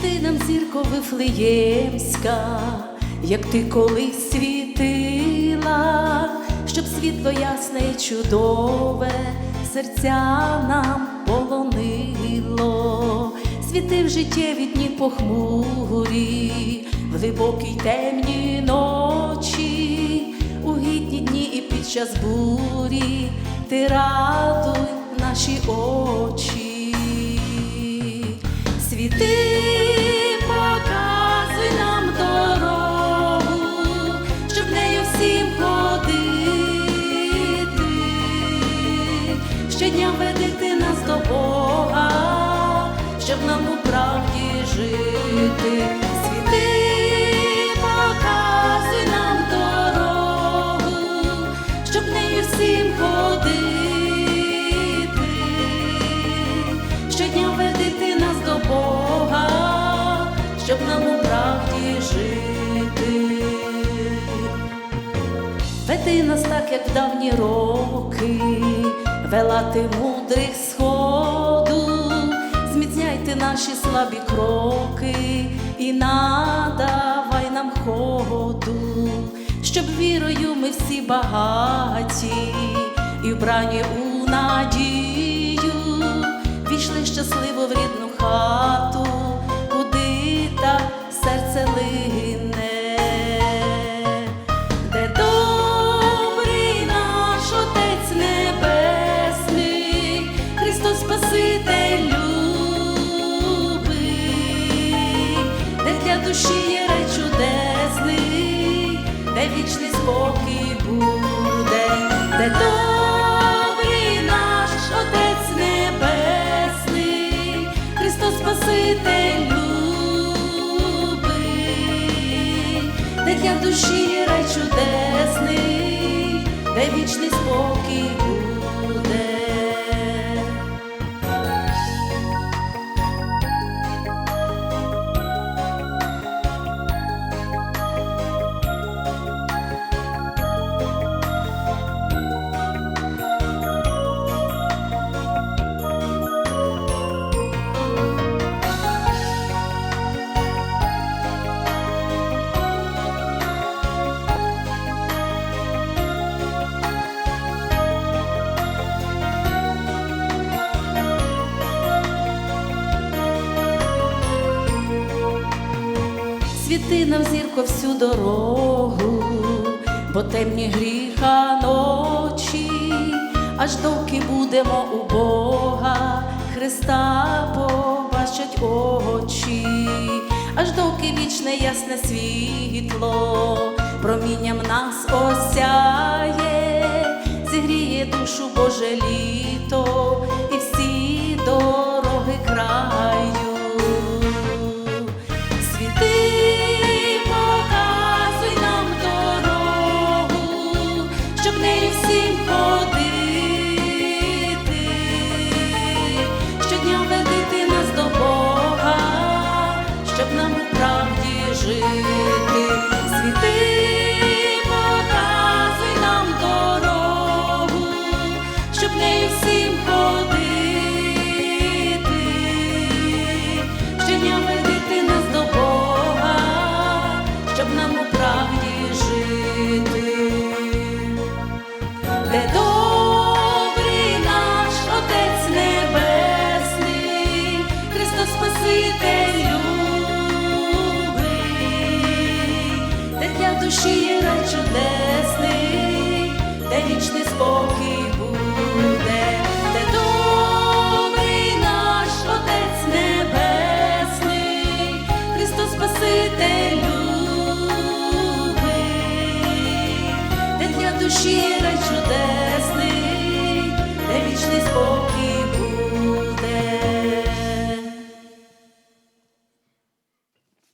Світи нам зірко Вифлеємська, як ти колись світила, щоб світло ясне і чудове серця нам полонило, світи в життєві дні похмурі, в глибокій темній ночі, у гідні дні і під час бурі, ти радуй наші очі. Щодня ведити нас до Бога, щоб нам у правді жити. Світи показуй нам дорогу, щоб нею всім ходити щодня ведити нас до Бога, щоб нам у жити. Веди нас так, як давні роки, вела ти мудрих сходу, зміцняйте наші слабі кроки і надавай нам ходу, щоб вірою ми всі багаті і вбрані у надію, війшли щасливо в рідну хату, спокій буде, де добрий наш Отець Небесний, Христос Спаситель любий, де для душі рай чудесний, де вічний спокій світи нам зірко всю дорогу, бо темні гріха ночі, аж доки будемо у Бога, Христа побачать очі, аж доки вічне ясне світло, промінням нас осяє, душі є рай чудесний, де вічний спокій.